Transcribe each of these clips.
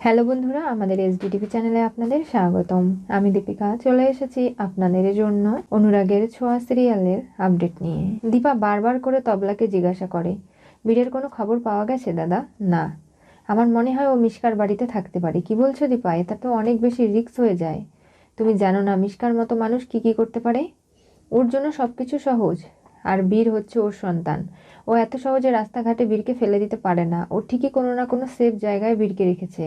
Hello বন্ধুরা, আমাদের SDTV চ্যানেলে আপনাদের স্বাগতম। আমি দীপিকা, চলে এসেছি আপনাদের জন্য অনুরাগের ছোঁয়া সিরিয়ালের আপডেট নিয়ে। দীপা বারবার করে তবলাকে জিজ্ঞাসা করে, বীরের কোনো খবর পাওয়া গেছে দাদা? না। আমার মনে হয় ও মিশকার বাড়িতে থাকতে পারে। কি বলছো দীপা? এটা তো অনেক বেশি রিস্ক হয়ে যায়। তুমি জানো না মিশকার মতো মানুষ কি কি করতে পারে? ওর জন্য সব কিছু সহজ। আর বীর হচ্ছে ওর সন্তান। ও এত সহজে রাস্তাঘাটে বীরকে ফেলে দিতে পারে না। ও ঠিকই কোনো না কোনো সেফ জায়গায় বীরকে রেখেছে।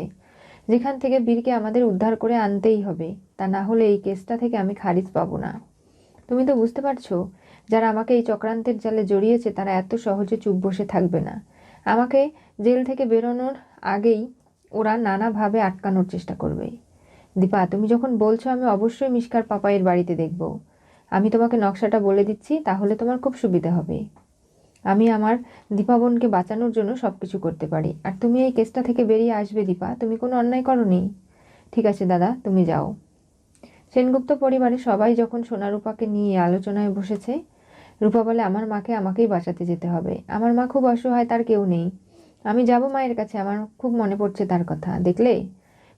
যেখান থেকে বীরকে আমাদের উদ্ধার করে আনতেই হবে। তা না হলে এই কেসটা থেকে আমি খারিজ পাবো না। তুমি তো বুঝতে পারছ, যারা আমাকে এই চক্রান্তের জালে জড়িয়েছে তারা এত সহজে চুপ বসে থাকবে না। আমাকে জেল থেকে বেরোনোর আগেই ওরা নানাভাবে আটকানোর চেষ্টা করবে। দীপা, তুমি যখন বলছো আমি অবশ্যই মিশকার পাপাইয়ের বাড়িতে দেখব। আমি তোমাকে নকশাটা বলে দিচ্ছি, তাহলে তোমার খুব সুবিধা হবে। আমি আমার দীপাবনকে বাঁচানোর জন্য সব কিছু করতে পারি। আর তুমি এই কেসটা থেকে বেরিয়ে আসবে দীপা। তুমি কোনো অন্যায় করনি। ঠিক আছে দাদা, তুমি যাও। সেনগুপ্ত পরিবারে সবাই যখন সোনারূপাকে নিয়ে আলোচনায় বসেছে, রূপা বলে, আমার মাকে আমাকেই বাঁচাতে যেতে হবে। আমার মা খুব অসহায়, তার কেউ নেই। আমি যাব মায়ের কাছে, আমার খুব মনে পড়ছে তার কথা। দেখলে?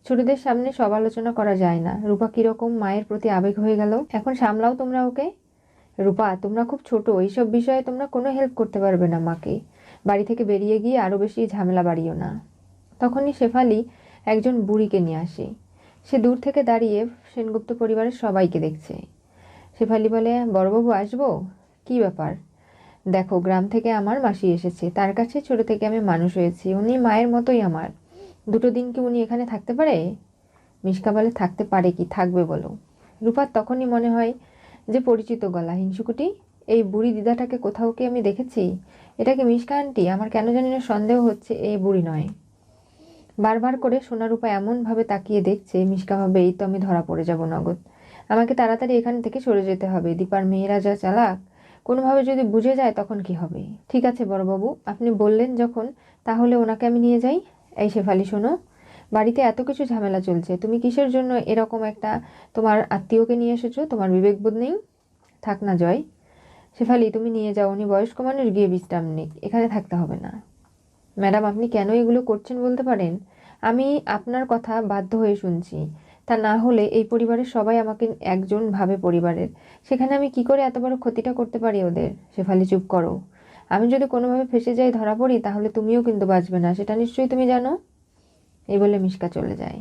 ছোটদের সামনে সব আলোচনা করা যায় না। রূপা কীরকম মায়ের প্রতি আবেগ হয়ে গেল। এখন সামলাও তোমরা ওকে। রূপা, তোমরা খুব ছোট, এইসব বিষয়ে তোমরা কোনো হেল্প করতে পারবে না মাকে। বাড়ি থেকে বেরিয়ে গিয়ে আরও বেশি ঝামেলা বাড়িও না। তখনই শেফালি একজন বুড়িকে নিয়ে আসে। সে দূর থেকে দাঁড়িয়ে সেনগুপ্ত পরিবারের সবাইকে দেখছে। শেফালি বলে, বড়বাবু, আসব? কী ব্যাপার? দেখো, গ্রাম থেকে আমার মাসি এসেছে। তার কাছে ছোট থেকে আমি মানুষ হয়েছি। উনি মায়ের মতোই আমার। দুটো দিন কি উনি এখানে থাকতে পারে? মিশকা বলে, থাকতে পারে কি? থাকবে বলো। রূপার তখনই মনে হয় যে পরিচিত গলা, হিংসুকুটি, এই বুড়ি দিদাটাকে কোথাও কি আমি দেখেছি? এটা কি মিশকা আন্টি? আমার কেন জানি না সন্দেহ হচ্ছে এই বুড়ি নয়। বারবার করে সোনারূপা এমনভাবে তাকিয়ে দেখছে, মিশকা ভাবে, এই তো আমি ধরা পড়ে যাব নগদ। আমাকে তাড়াতাড়ি এখান থেকে সরে যেতে হবে। দীপার মেয়েরা যা চালাক, কোনোভাবে যদি বুঝে যায় তখন কি হবে? ঠিক আছে বড়বাবু, আপনি বললেন যখন, তাহলে ওনাকে আমি নিয়ে যাই। এই শেফালি, শোনো বাড়িতে এত কিছু ঝামেলা চলছে। তুমি কিসের জন্য এরকম একটা তোমার আত্মীয়কে নিয়ে এসেছ? তোমার বিবেকবোধ নেই? থাক না, জয়। শেফালি, তুমি নিয়ে যাও, উনি বয়স্ক মানুষ, গিয়ে বিশ্রাম নিক। এখানে থাকতে হবে না। ম্যাডাম, আপনি কেন এগুলো করছেন বলতে পারেন? আমি আপনার কথা বাধ্য হয়ে শুনছি। তা না হলে এই পরিবারের সবাই আমাকে একজন ভাবে পরিবারের। সেখানে আমি কি করে এত বড় ক্ষতিটা করতে পারি ওদের? শেফালি, চুপ করো। আমি যদি কোনোভাবে ফেসে যাই ধরা পড়ি, তাহলে তুমিও কিন্তু বাঁচবে না। সেটা নিশ্চয়ই তুমি জানো? এই বলে মিশকা চলে যায়।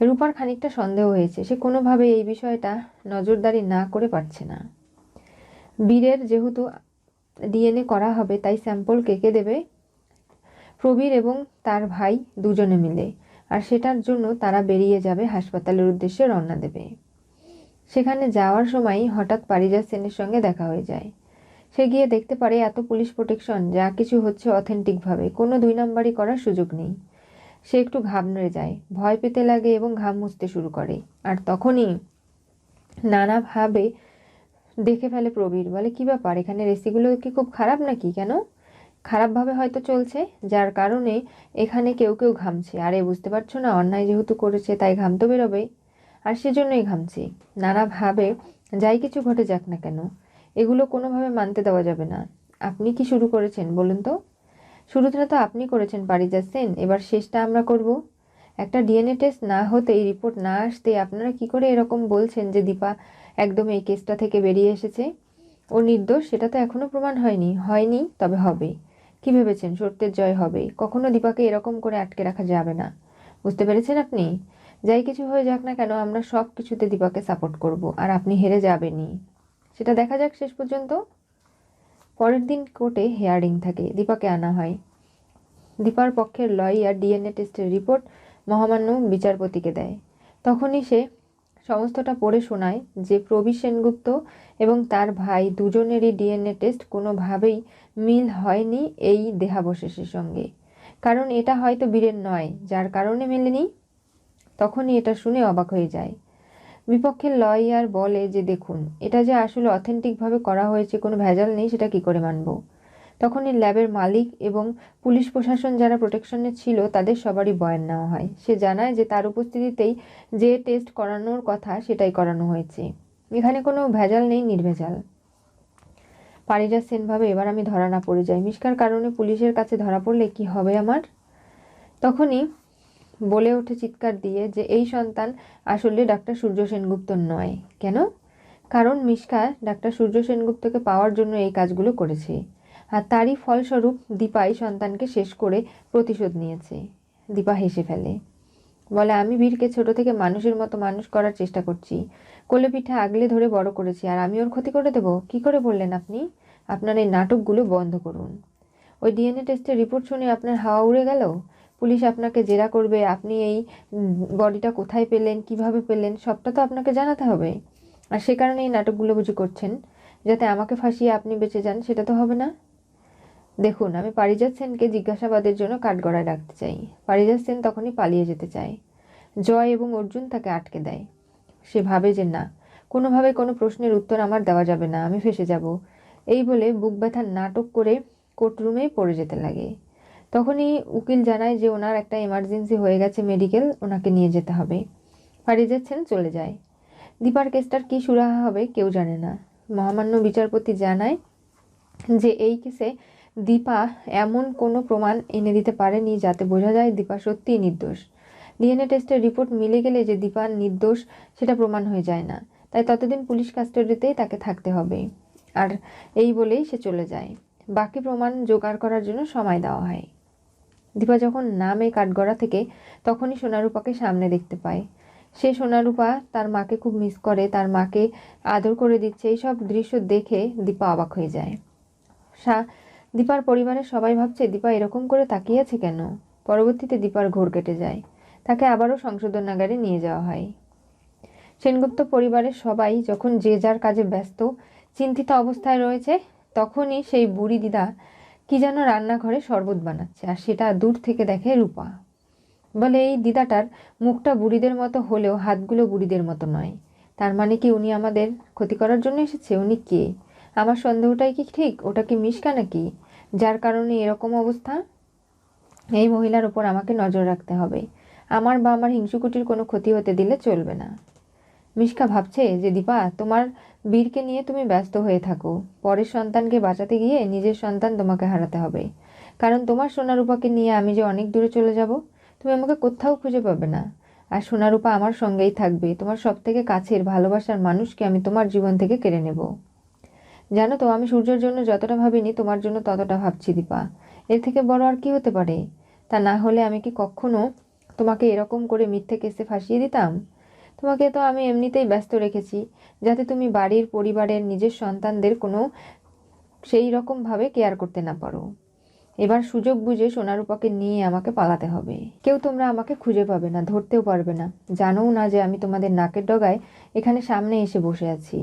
রূপার খানিকটা সন্দেহ হয়েছে, সে কোনোভাবে এই বিষয়টা নজরদারি না করে পারছে না। বীরের যেহেতু ডিএনএ করা হবে, তাই স্যাম্পল কেকে দেবে? প্রবীর এবং তার ভাই দুজনে মিলে, আর সেটার জন্য তারা বেরিয়ে যাবে হাসপাতালের উদ্দেশ্যে রওনা দেবে। সেখানে যাওয়ার সময় হঠাৎ পারিজাত সেনের সঙ্গে দেখা হয়ে যায়। সে গিয়ে দেখতে পারে এত পুলিশ প্রোটেকশন, যা কিছু হচ্ছে অথেন্টিকভাবে, কোনো দুই নাম্বারই করার সুযোগ নেই। সে একটু ঘাবড়ে যায়, ভয় পেতে লাগে এবং ঘাম মুছতে শুরু করে। আর তখনই নানাভাবে দেখে ফেলে প্রবীর, বলে, কি ব্যাপার, এখানে রেসিগুলো কি খুব খারাপ নাকি কেন? খারাপভাবে হয়তো চলছে, যার কারণে এখানে কেউ কেউ ঘামছে। আরে, বুঝতে পারছ না, অন্যায় যেহেতু করেছে, তাই ঘাম তো বেরোবে। আর সেজন্যই ঘামছি। নানাভাবে যাই কিছু ঘটে যাক না কেন, এগুলো কোনোভাবে মানতে দেওয়া যাবে না। আপনি কি শুরু করেছেন, বলুন তো? শুরুটা তো আপনি করেছেন পারিজাত সেন এবার শেষটা আমরা করব। একটা ডিএনএ টেস্ট না হতেই রিপোর্ট না আসতে আপনারা কি করে এরকম বলছেন যে দীপা একদম এই কেসটা থেকে বেরিয়ে এসেছে? ও নির্দোষ, সেটা তো এখনও প্রমাণ হয়নি। হয়নি, তবে হবে। কি ভেবেছেন? সত্যের জয় হবে। কখনো দীপাকে এরকম করে আটকে রাখা যাবে না। বুঝতে পেরেছেন আপনি? যাই কিছু হয়ে যাক না কেন, আমরা সব কিছুতে দীপাকে সাপোর্ট করব, আর আপনি হেরে যাবেনই। সেটা দেখা যাক শেষ পর্যন্ত। পরের দিন কোর্টে হেয়ারিং থাকে। দীপাকে আনা হয়। দীপার পক্ষের লয়ার ডিএনএ টেস্টের রিপোর্ট মহামান্য বিচারপতিকে দেয়। তখনই সে সমস্তটা পড়ে শোনায় যে প্রবীর সেনগুপ্ত এবং তার ভাই দুজনেরই ডিএনএ টেস্ট কোনোভাবেই মিল হয়নি এই দেহাবশেষের সঙ্গে। কারণ এটা হয়তো বীরের নয়, যার কারণে মেলেনি। তখনই এটা শুনে অবাক হয়ে যায়। বিপক্ষের লয়ার বলে যে, দেখুন, এটা যে আসলে অথেন্টিকভাবে করা হয়েছে, কোনো ভেজাল নেই, সেটা কি করে মানব? তখনই ল্যাবের মালিক এবং পুলিশ প্রশাসন যারা প্রোটেকশনে ছিল, তাদের সবারই বয়ান নেওয়া হয়। সে জানায় যে, তার উপস্থিতিতেই যে টেস্ট করানোর কথা, সেটাই করানো হয়েছে। এখানে কোনো ভেজাল নেই, নির্ভেজাল। পারিজা সেন ভাবে এবার আমি ধরা না পড়ে যাই। মিশকার কারণে পুলিশের কাছে ধরা পড়লে কি হবে আমার? তখনই বলে ওঠে চিৎকার দিয়ে যে এই সন্তান আসলে ডাক্তার সূর্য সেনগুপ্ত নয়। কেন? কারণ মিশকা ডাক্তার সূর্য সেনগুপ্তকে পাওয়ার জন্য এই কাজগুলো করেছে। আর তারই ফলস্বরূপ দীপাই সন্তানকে শেষ করে প্রতিশোধ নিয়েছে। দীপা হেসে ফেলে। বলে, আমি বীরকে ছোট থেকে মানুষের মতো মানুষ করার চেষ্টা করছি। কোলে পিঠে আগলে ধরে বড় করেছি। আর আমি ওর ক্ষতি করে দেবো? কি করে বললেন আপনি? আপনার এই নাটকগুলো বন্ধ করুন। ওই ডিএনএ টেস্টের রিপোর্ট শুনে আপনার হাওয়া উড়ে গেল? পুলিশ আপনাকে জেরা করবে, আপনি এই বডিটা কোথায় পেলেন, কীভাবে পেলেন, সবটা তো আপনাকে জানাতে হবে। আর সে কারণে এই নাটকগুলো বুঝি করছেন, যাতে আমাকে ফাঁসিয়ে আপনি বেঁচে যান, সেটা তো হবে না। দেখুন, আমি পারিজাত সেনকে জিজ্ঞাসাবাদের জন্য কাঠগড়ায় রাখতে চাই। পারিজাত সেন তখনই পালিয়ে যেতে চায়। জয় এবং অর্জুন তাকে আটকে দেয়। সে ভাবে যে না, কোনোভাবে কোনো প্রশ্নের উত্তর আমার দেওয়া যাবে না, আমি ফেসে যাব। এই বলে বুক ব্যথার নাটক করে কোর্টরুমেই পড়ে যেতে লাগে। তখনই উকিল জানায় যে ওনার একটা এমার্জেন্সি হয়ে গেছে মেডিকেল ওনাকে নিয়ে যেতে হবে। ফারিজাত সেন চলে যায়। দীপার কেসটার কী সুরাহা হবে কেউ জানে না। মহামান্য বিচারপতি জানায় যে এই কেসে দীপা এমন কোনো প্রমাণ এনে দিতে পারেনি যাতে বোঝা যায় দীপা সত্যিই নির্দোষ। ডিএনএ টেস্টের রিপোর্ট মিলে গেলে যে দীপা নির্দোষ, সেটা প্রমাণ হয়ে যায় না। তাই ততদিন পুলিশ কাস্টাডিতেই তাকে থাকতে হবে। আর এই বলেই সে চলে যায়। বাকি প্রমাণ জোগাড় করার জন্য সময় দেওয়া হয়। দীপা যখন নামে কাঠগড়া থেকে, তখনই সোনারূপাকে সামনে দেখতে পায়। সে সোনারূপা তার মাকে খুব মিস করে, তার মাকে আদর করে দিচ্ছে, এইসব দৃশ্য দেখে দীপা অবাক হয়ে যায়। সা, দীপার পরিবারের সবাই ভাবছে, দীপা এরকম করে তাকিয়েছে কেন? পরবর্তীতে দীপার ঘোর কেটে যায়। তাকে আবারও সংশোধনাগারে নিয়ে যাওয়া হয়। সেনগুপ্ত পরিবারের সবাই যখন যে যার কাজে ব্যস্ত, চিন্তিত অবস্থায় রয়েছে, তখনই সেই বুড়ি দিদা কি যেন রান্নাঘরে শরবত বানাচ্ছে, আর সেটা দূর থেকে দেখে রূপা। বলে, এই দিদাটার মুখটা বুড়িদের মতো হলেও হাতগুলো বুড়িদের মতো নয়। তার মানে কি উনি আমাদের ক্ষতি করার জন্য এসেছে? উনি কে? আমার সন্দেহটাই কি ঠিক? ওটা কি মিশকা নাকি? যার কারণে এরকম অবস্থা? এই মহিলার ওপর আমাকে নজর রাখতে হবে। আমার বা আমার হিংসুকুটির কোনো ক্ষতি হতে দিলে চলবে না। মিশকা ভাবছে যে, দীপা, তোমার বীরকে নিয়ে তুমি ব্যস্ত হয়ে থাকো। পরের সন্তানকে বাঁচাতে গিয়ে নিজের সন্তান তোমাকে হারাতে হবে। কারণ তোমার সোনারূপাকে নিয়ে আমি যে অনেক দূরে চলে যাব, তুমি আমাকে কোথাও খুঁজে পাবে না। আর সোনারূপা আমার সঙ্গেই থাকবে। তোমার সব থেকে কাছের, ভালোবাসার মানুষকে আমি তোমার জীবন থেকে কেড়ে নেব। জানো তো, আমি সূর্যের জন্য যতটা ভাবিনি, তোমার জন্য ততটা ভাবছি, দীপা। এর থেকে বড় আর কি হতে পারে? তা না হলে আমি কি কখনো তোমাকে এরকম করে মিথ্যে কেসে ফাঁসিয়ে দিতাম? তোমাকে তো আমি এমনিতেই ব্যস্ত রেখেছি, যাতে তুমি বাড়ির পরিবারের নিজের সন্তানদের কোনো সেই রকমভাবে কেয়ার করতে না পারো। এবার সুযোগ বুঝে সোনারূপাকে নিয়ে আমাকে পালাতে হবে। কেউ তোমরা আমাকে খুঁজে পাবে না, ধরতেও পারবে না। জানোও না যে আমি তোমাদের নাকের ডগায় এখানে সামনে এসে বসে আছি।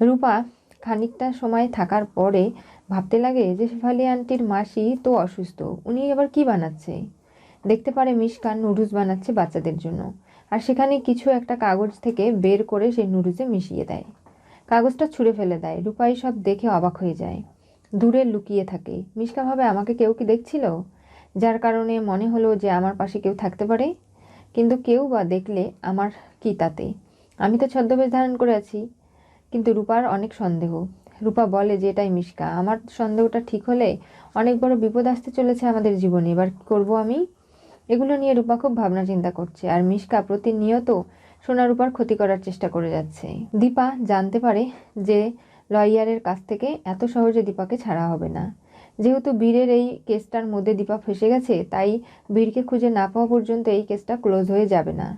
রূপা, খানিকটা সময় থাকার পরে ভাবতে লাগে যে শেফালি আন্টির মাসি তো অসুস্থ, উনি এবার কি বানাচ্ছে? দেখতে পারে মিশকান নুডলস বানাচ্ছে বাচ্চাদের জন্য। আর সেখানে কিছু একটা কাগজ থেকে বের করে সেই নুডলসে মিশিয়ে দেয়। কাগজটা ছুঁড়ে ফেলে দেয়। রূপাই সব দেখে অবাক হয়ে যায়। দূরে লুকিয়ে থাকে। মিশকা ভাবে, আমাকে কেউ কি দেখছিল? যার কারণে মনে হলো যে আমার পাশে কেউ থাকতে পারে। কিন্তু কেউ বা দেখলে আমার কি তাতে? আমি তো ছদ্মবেশ ধারণ করে আছি। কিন্তু রূপার অনেক সন্দেহ। রূপা বলে যে, এটাই মিশকা। আমার সন্দেহটা ঠিক হলে অনেক বড় বিপদ আসতে চলেছে আমাদের জীবনে। এবার কী করব আমি? এগুলো নিয়ে রূপা খুব ভাবনা চিন্তা করছে আর মিশকা প্রতিনিয়ত সোনা রূপার ক্ষতি করার চেষ্টা করে যাচ্ছে। দীপা জানতে পারে যে লয়ারের কাছ থেকে এত সহজে দীপাকে ছাড়া হবে না। যেহেতু বীরের এই কেসটার মধ্যে দীপা ফেসে গেছে, তাই বীরকে খুঁজে না পাওয়া পর্যন্ত এই কেসটা ক্লোজ হয়ে যাবে না।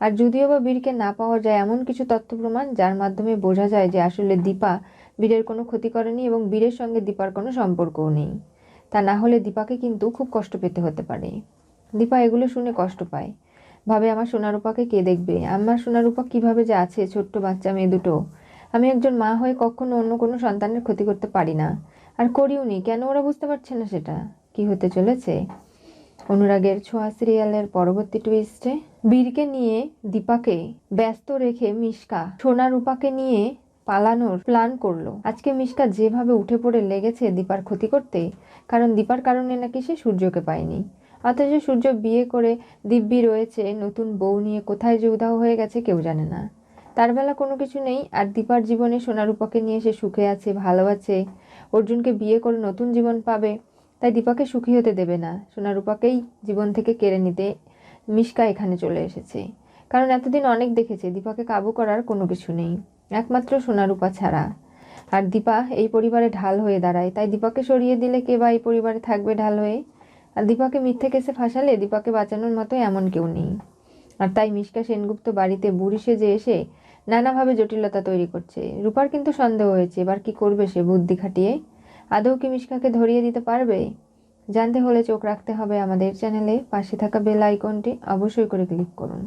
আর যদিও বা বীরকে না পাওয়া যায় এমন কিছু তথ্য প্রমাণ, যার মাধ্যমে বোঝা যায় যে আসলে দীপা বীরের কোনো ক্ষতি করেনি এবং বীরের সঙ্গে দীপার কোনো সম্পর্কও নেই। তা না হলে দীপাকে কিন্তু খুব কষ্ট পেতে হতে পারে। দীপা, এগুলো শুনে কষ্ট পায়। ভাবে, আমার সোনারূপাকে কে দেখবে? আমার সোনারূপা কীভাবে যে আছে, ছোট্ট বাচ্চা, মেয়ে দুটো? আমি একজন মা হয়ে কখনো অন্য কোনো সন্তানের ক্ষতি করতে পারি না। আর করিও নি, কেন ওরা বুঝতে পারছে না সেটা? কি হতে চলেছে? অনুরাগের ছোঁয়া সিরিয়ালের পরবর্তী টুইস্টে বীরকে নিয়ে দীপাকে ব্যস্ত রেখে মিশকা সোনা রূপাকে নিয়ে পালানোর প্ল্যান করল। আজকে মিশকা যেভাবে উঠে পড়ে লেগেছে দীপার ক্ষতি করতে, কারণ দীপার কারণে নাকি সে সূর্যকে পায়নি। অথচ সূর্য বিয়ে করে দিব্যি রয়েছে, নতুন বউ নিয়ে কোথায় যে হয়ে গেছে কেউ জানে না। তার বেলা কোনো কিছু নেই, আর দীপার জীবনে সোনারূপাকে নিয়ে সে সুখে আছে, ভালো আছে। অর্জুনকে বিয়ে করে নতুন জীবন পাবে, তাই দীপাকে সুখী হতে দেবে না। সোনারূপাকেই জীবন থেকে কেড়ে নিতে মিশকা এখানে চলে এসেছে। কারণ এতদিন অনেক দেখেছে, দীপাকে কাবু করার কোনো কিছু নেই, একমাত্র সোনারূপা ছাড়া। আর দীপা এই পরিবারে ঢাল হয়ে দাঁড়ায়, তাই দীপাকে সরিয়ে দিলে কে বা এই পরিবারে থাকবে ঢাল হয়ে? আর দীপাকে মিথ্যে কেসে ফাঁসালে দীপাকে বাঁচানোর মতো এমন কেউ নেই। আর তাই মিশকা সেনগুপ্ত বাড়িতে বুড়ি সেজে এসে নানাভাবে জটিলতা তৈরি করছে। রূপার কিন্তু সন্দেহ হয়েছে, এবার কি করবে সে বুদ্ধি খাটিয়ে? আদৌ কি মিশকাকে ধরিয়ে দিতে পারবে? জানতে হলে চোখ রাখতে হবে আমাদের চ্যানেলে। পাশে থাকা বেল আইকনটি অবশ্যই করে ক্লিক করুন।